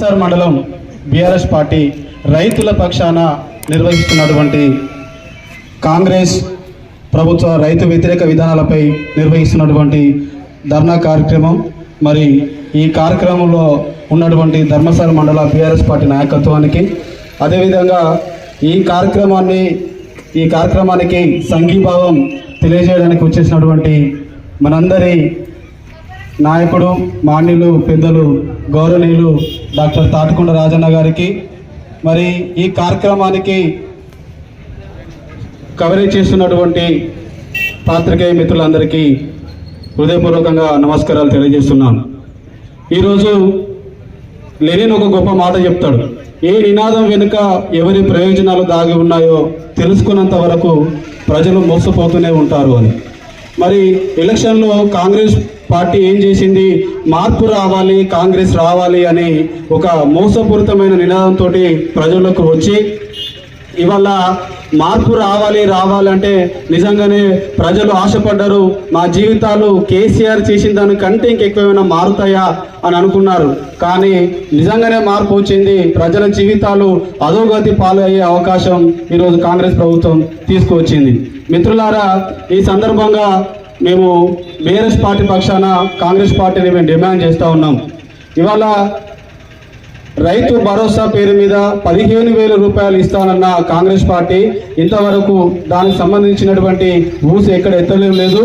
Sir మండలం BRS party రైతుల పక్షాన నిర్వహిస్తున్నటువంటి కాంగ్రెస్ ప్రభుత్వ రైతు వ్యతిరేక విధానాలపై నిర్వహిస్తున్నటువంటి ధర్నా కార్యక్రమం. మరి ఈ కార్యక్రమంలో ఉన్నటువంటి ధర్మసార మండల బీఆర్ఎస్ పార్టీ నాయకత్వానికి అదేవిధంగా ఈ కార్యక్రమాన్ని ఈ కార్యక్రమానికి సంఘీభావం తెలియజేయడానికి వచ్చేసినటువంటి మనందరి నాయకుడు మాన్యులు పెద్దలు గౌరవనీయులు డాక్టర్ తాటికొండ రాజన్న గారికి మరి ఈ కార్యక్రమానికి కవరేజ్ చేస్తున్నటువంటి పాత్రికేయ మిత్రులందరికీ హృదయపూర్వకంగా నమస్కారాలు తెలియజేస్తున్నాను. ఈరోజు లెనిన్ ఒక గొప్ప మాట చెప్తాడు. ఏ నినాదం వెనుక ఎవరి ప్రయోజనాలు దాగి ఉన్నాయో తెలుసుకున్నంత వరకు ప్రజలు మోసపోతూనే ఉంటారు అని. మరి ఎలక్షన్లో కాంగ్రెస్ పార్టీ ఏం చేసింది? మార్పు రావాలి కాంగ్రెస్ రావాలి అని ఒక మోసపూరితమైన నినాదంతో ప్రజలకు వచ్చి ఇవాళ మార్పు రావాలి రావాలంటే నిజంగానే ప్రజలు ఆశపడ్డారు. మా జీవితాలు కేసీఆర్ చేసిన దానికంటే ఇంకెక్కువైనా మారుతాయా అని అనుకున్నారు. కానీ నిజంగానే మార్పు వచ్చింది. ప్రజల జీవితాలు అధోగతి పాలయ్యే అవకాశం ఈరోజు కాంగ్రెస్ ప్రభుత్వం తీసుకువచ్చింది. మిత్రులారా ఈ సందర్భంగా మేము బీఆర్ఎస్ పార్టీ పక్షాన కాంగ్రెస్ పార్టీని మేము డిమాండ్ చేస్తూ ఉన్నాం. ఇవాళ రైతు భరోసా పేరు మీద పదిహేను వేల రూపాయలు ఇస్తానన్న కాంగ్రెస్ పార్టీ ఇంతవరకు దానికి సంబంధించినటువంటి ఊసి ఎక్కడ ఎత్తలేదు లేదు.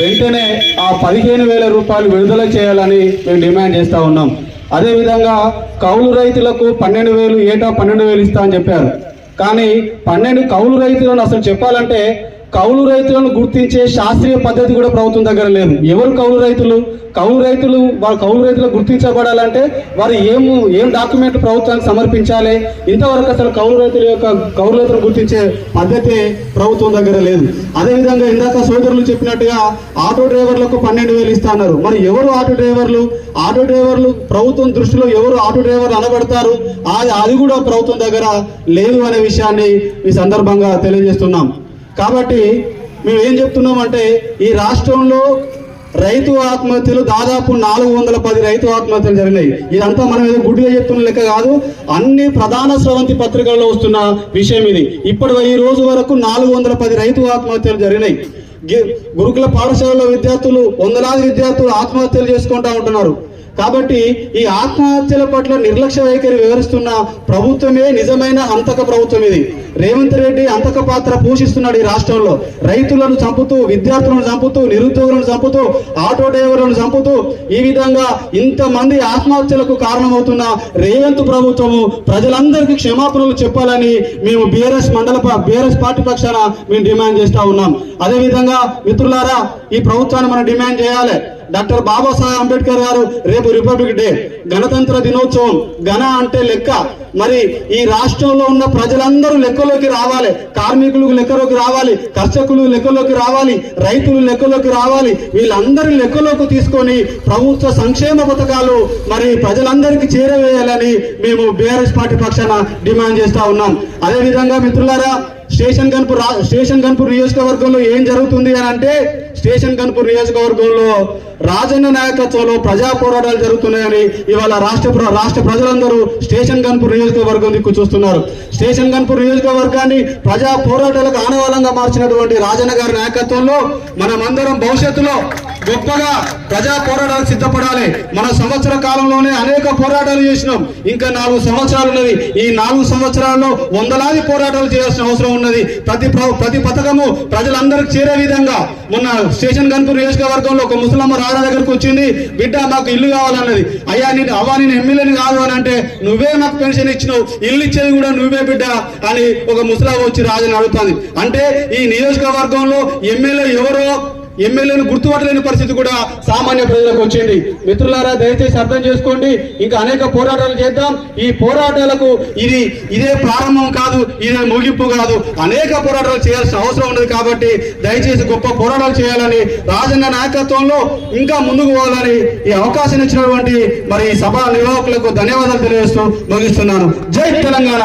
వెంటనే ఆ పదిహేను వేల రూపాయలు విడుదల చేయాలని మేము డిమాండ్ చేస్తూ ఉన్నాం. అదేవిధంగా కౌలు రైతులకు పన్నెండు వేలు ఏటా పన్నెండు వేలు ఇస్తా అని చెప్పారు. కానీ పన్నెండు కౌలు రైతులను అసలు చెప్పాలంటే కౌలు రైతులను గుర్తించే శాస్త్రీయ పద్ధతి కూడా ప్రభుత్వం దగ్గర లేదు. ఎవరు కౌలు రైతులు? కౌలు రైతులు వాళ్ళ కౌలు రైతులు గుర్తించబడాలంటే వారు ఏం ఏం డాక్యుమెంట్ ప్రభుత్వానికి సమర్పించాలి? ఇంతవరకు అసలు కౌలు రైతుల యొక్క కౌలు రైతులు గుర్తించే పద్ధతి ప్రభుత్వం దగ్గర లేదు. అదేవిధంగా ఇందాక సోదరులు చెప్పినట్టుగా ఆటో డ్రైవర్లకు పన్నెండు వేలు ఇస్తున్నారు మరి ఎవరు ఆటో డ్రైవర్లు? ఆటో డ్రైవర్లు ప్రభుత్వం దృష్టిలో ఎవరు ఆటో డ్రైవర్లు అనబడతారు? అది అది కూడా ప్రభుత్వం దగ్గర లేదు అనే విషయాన్ని ఈ సందర్భంగా తెలియజేస్తున్నాం. కాబట్టి మేము ఏం చెప్తున్నామంటే ఈ రాష్ట్రంలో రైతు ఆత్మహత్యలు దాదాపు నాలుగు వందల పది రైతు ఆత్మహత్యలు జరిగినాయి. ఇదంతా మనం ఏదో గుడ్డిగా చెప్తున్న లెక్క కాదు. అన్ని ప్రధాన స్రవంతి పత్రికల్లో వస్తున్న విషయం ఇది. ఇప్పటి ఈ రోజు వరకు నాలుగు వందల పది రైతు ఆత్మహత్యలు జరిగినాయి. గురుకుల పాఠశాలలో విద్యార్థులు వందలాది విద్యార్థులు ఆత్మహత్యలు చేసుకుంటా ఉంటున్నారు. కాబట్టి ఈ ఆత్మహత్యల పట్ల నిర్లక్ష్య వైఖరి వివరిస్తున్న ప్రభుత్వమే నిజమైన అంతక ప్రభుత్వం ఇది. రేవంత్ రెడ్డి అంతక పాత్ర పోషిస్తున్నాడు ఈ రాష్ట్రంలో. రైతులను చంపుతూ విద్యార్థులను చంపుతూ నిరుద్యోగులను చంపుతూ ఆటో డ్రైవర్లను చంపుతూ ఈ విధంగా ఇంతమంది ఆత్మహత్యలకు కారణమవుతున్న రేవంత్ ప్రభుత్వము ప్రజలందరికీ క్షమాపణలు చెప్పాలని మేము బీఆర్ఎస్ మండల బీఆర్ఎస్ పార్టీ పక్షాన మేము డిమాండ్ చేస్తా ఉన్నాం. అదేవిధంగా మిత్రులారా ఈ ప్రభుత్వాన్ని మనం డిమాండ్ చేయాలి. డాక్టర్ బాబాసాహెబ్ అంబేద్కర్ గారు రేపు రిపబ్లిక్ డే. గణతంత్ర దినోత్సవం. గణ అంటే లెక్క. మరి ఈ రాష్ట్రంలో ఉన్న ప్రజలందరూ లెక్కలోకి రావాలి. కార్మికులు లెక్కలోకి రావాలి. కర్షకులు లెక్కలోకి రావాలి. రైతులు లెక్కలోకి రావాలి. వీళ్ళందరి లెక్కలోకి తీసుకొని ప్రభుత్వ సంక్షేమ పథకాలు మరి ప్రజలందరికీ చేరవేయాలని మేము బీఆర్ఎస్ పార్టీ పక్షాన డిమాండ్ చేస్తా ఉన్నాం. అదేవిధంగా మిత్రులారా స్టేషన్ గన్పూర్ రా- స్టేషన్ గన్పూర్ నియోజకవర్గంలో ఏం జరుగుతుంది అని అంటే స్టేషన్ గన్పూర్ నియోజకవర్గంలో రాజన్న నాయకత్వంలో ప్రజా పోరాటాలు జరుగుతున్నాయని ఇవాళ రాష్ట్ర రాష్ట్ర ప్రజలందరూ స్టేషన్ గన్పూర్ నియోజకవర్గం దిక్కు చూస్తున్నారు. స్టేషన్ కనుపూర్ నియోజకవర్గాన్ని ప్రజా పోరాటాలకు ఆనవాలంగా మార్చినటువంటి రాజన్న గారి నాయకత్వంలో మనమందరం భవిష్యత్తులో గొప్పగా ప్రజా పోరాటానికి సిద్ధపడాలి. మన సంవత్సర కాలంలోనే అనేక పోరాటాలు చేసినాం. ఇంకా నాలుగు సంవత్సరాలు ఉన్నది. ఈ నాలుగు సంవత్సరాల్లో వందలాది పోరాటాలు చేయాల్సిన అవసరం ఉన్నది. ప్రతి ప్ర- ప్రతి పథకము ప్రజలందరికీ చేరే విధంగా. మొన్న స్టేషన్ గన్పూర్ నియోజకవర్గంలో ఒక ముసలమ్మ రాజా దగ్గరకు వచ్చింది. బిడ్డ మాకు ఇల్లు కావాలన్నది. అయ్యా నేను అవ్వా నేను ఎమ్మెల్యేని కాదు అని అంటే నువ్వే మాకు పెన్షన్ ఇచ్చినావు. ఇల్లు ఇచ్చేది కూడా నువ్వే బిడ్డ అని ఒక ముసలాం వచ్చి రాజని అడుగుతుంది. అంటే ఈ నియోజకవర్గంలో ఎమ్మెల్యే ఎవరో ఎమ్మెల్యేను గుర్తుపట్టలేని పరిస్థితి కూడా సామాన్య ప్రజలకు వచ్చింది. మిత్రులారా దయచేసి అర్థం చేసుకోండి. ఇంకా అనేక పోరాటాలు చేద్దాం. ఈ పోరాటాలకు ఇది ఇదే ప్రారంభం కాదు ఇదే ముగింపు కాదు. అనేక పోరాటాలు చేయాల్సిన అవసరం ఉన్నది కాబట్టి దయచేసి గొప్ప పోరాటాలు చేయాలని రాజన్న నాయకత్వంలో ఇంకా ముందుకు పోవాలని ఈ అవకాశం ఇచ్చినటువంటి మరి ఈ సభ నిర్వాహకులకు ధన్యవాదాలు తెలియజేస్తూ ముగిస్తున్నాను. జై తెలంగాణ!